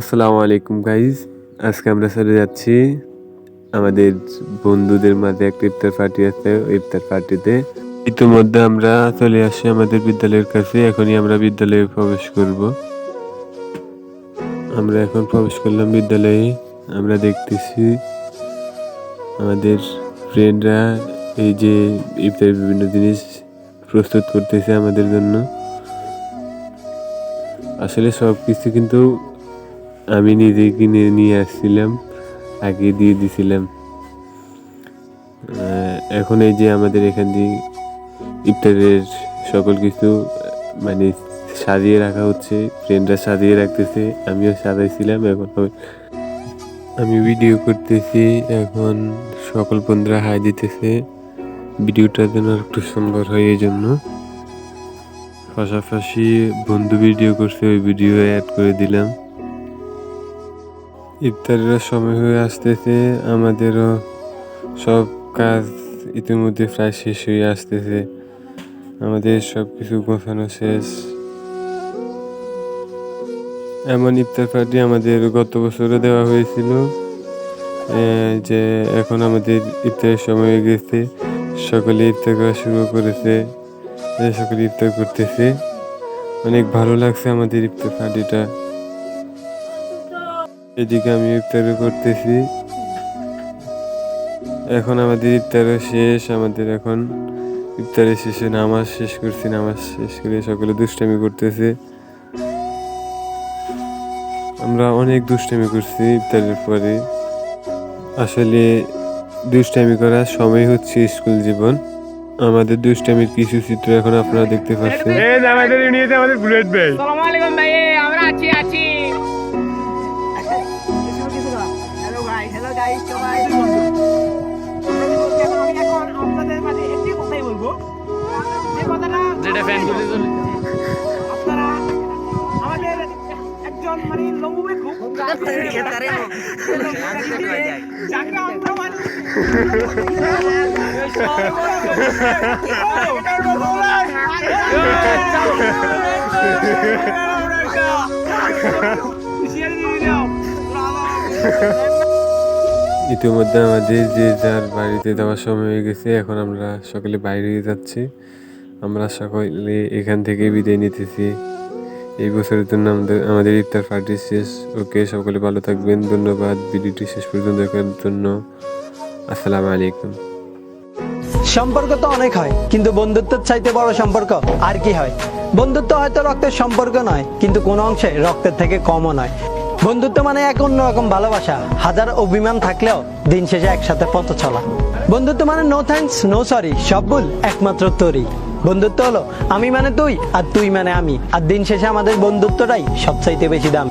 আসসালামু আলাইকুম গাইজ আজকে আমরা চলে যাচ্ছি আমাদের বন্ধুদের মাঝে একটা ইফতার পার্টি আছে। ইফতার পার্টিতে ইতিমধ্যে আমরা চলে আসি আমাদের বিদ্যালয়ের কাছে। এখনই আমরা বিদ্যালয়ে প্রবেশ করব। আমরা এখন প্রবেশ করলাম বিদ্যালয়ে। আমরা দেখতেছি আমাদের ফ্রেন্ডরা এই যে ইফতারের বিভিন্ন জিনিস প্রস্তুত করতেছে আমাদের জন্য। আসলে সব কিছু কিন্তু আমি নিজে কিনে নিয়ে আসছিলাম, আগে দিয়ে দিছিলাম। এখন এই যে আমাদের এখান দিয়ে ইফতারের সকল কিছু মানে সাজিয়ে রাখা হচ্ছে ফ্রেন্ডরা সাজিয়ে রাখতেছে, আমিও সাজাইছিলাম, এখন আমি- ভিডিও করতেছি, এখন সকল বন্ধুরা হাই দিতেছে। ভিডিওটা যেন একটু সুন্দর হয় এই জন্য। পাশাপাশি বন্ধু ভিডিও করছে, ওই ভিডিও অ্যাড করে দিলাম। ইফতারের সময় হয়ে আসতেছে, আমাদেরও সব কাজ ইতিমধ্যে প্রায় শেষ হয়ে আসতেছে। আমাদের সব কিছু গোছানো শেষ। এমন ইফতার পার্টি আমাদের গত বছরও দেওয়া হয়েছিল যে এখন আমাদের ইফতারের সময় হয়ে গেছে। সকলে ইফতার করা শুরু করেছে সকলে ইফতার করতেছে। অনেক ভালো লাগছে আমাদের ইফতার পার্টিটা। এদিকে আমি ইফতারও করতেছি। এখন আমাদের ইফতারও শেষ আমাদের এখন ইফতারের শেষে নামাজ শেষ করছি নামাজ শেষ করে সকলে দুষ্টামি করতেছে। আমরা অনেক দুষ্টামি করছি ইফতারের পরে। আসলে দুষ্টামি করার সময় হচ্ছে স্কুল জীবন। আমাদের দুষ্টামির কিছু চিত্র এখন আপনারা দেখতে পাচ্ছেন। আসসালামু আলাইকুম ভাই আমরা আছি আছি। যেটা ফ্যান করে আপনারা আমাদের একজন মানে লবুবে খুব যাকে আমরা মানে ইতিমধ্যে আমাদের যে যার বাড়িতে যাওয়ার সময় হয়ে গেছে, এখন আমরা সকলে বাইরে যাচ্ছি। আমরা সকলে এখান থেকে বিদায় নিতেছি। এই বছরের জন্য আমাদের আমাদের ইফতার পার্টি শেষ। ওকে সকলে ভালো থাকবেন। ধন্যবাদ। ভিডিওটি শেষ পর্যন্ত দেখার জন্য আসসালামু আলাইকুম। সম্পর্ক তো অনেক হয়, কিন্তু বন্ধুত্বের চাইতে বড় সম্পর্ক আর কি হয়? বন্ধুত্ব হয়তো রক্তের সম্পর্ক নয়, কিন্তু কোনো অংশে রক্তের থেকে কমও নয়। বন্ধুত্ব মানে এক অন্যরকম ভালোবাসা। হাজার অভিমান থাকলেও দিন শেষে একসাথে পথ চলা। বন্ধুত্ব মানে নো থ্যাংকস নো সরি সব ভুল, একমাত্র তোরই। বন্ধুত্ব হলো, আমি মানে তুই, আর তুই মানে আমি। আর দিন শেষে আমাদের বন্ধুত্বটাই সবচাইতে বেশি দাম।